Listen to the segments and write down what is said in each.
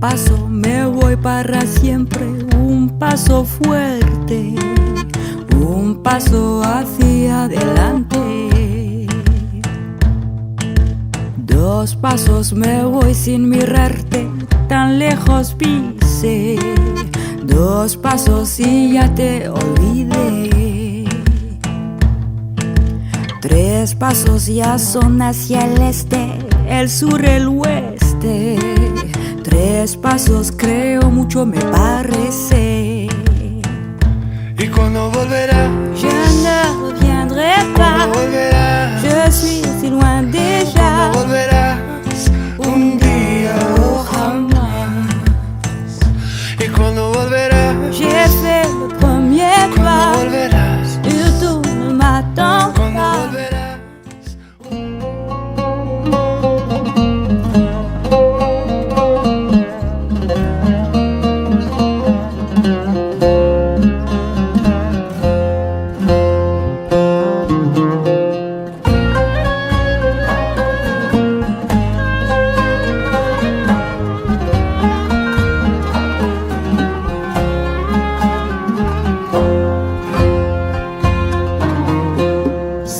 paso me voy para siempre, un paso fuerte, un paso hacia adelante. Dos pasos me voy sin mirarte, tan lejos pise. Dos pasos y ya te olvidé. Tres pasos ya son hacia el este, el sur, el oeste. Tres pasos creo mucho me parece. ¿Y cuando volverá? Je ne reviendrai pas.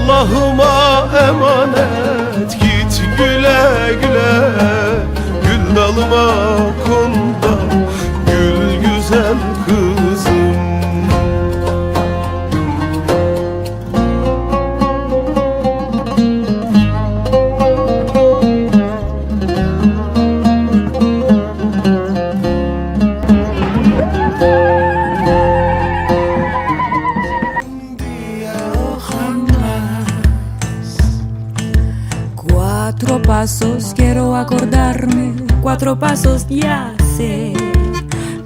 Allah'ıma emanet. Git güle güle. Gül dalıma konda pasos quiero acordarme, cuatro pasos ya sé.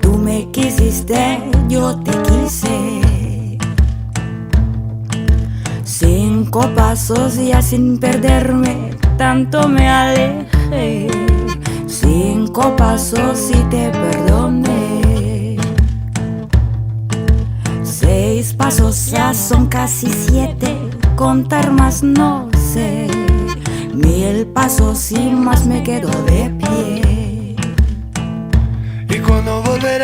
Tú me quisiste, yo te quise. Cinco pasos ya sin perderme, tanto me alejé. Cinco pasos y te perdoné. Seis pasos ya son casi siete, contar más no sé. Mil pasos y más me quedo de pie. ¿Y cuando volverá?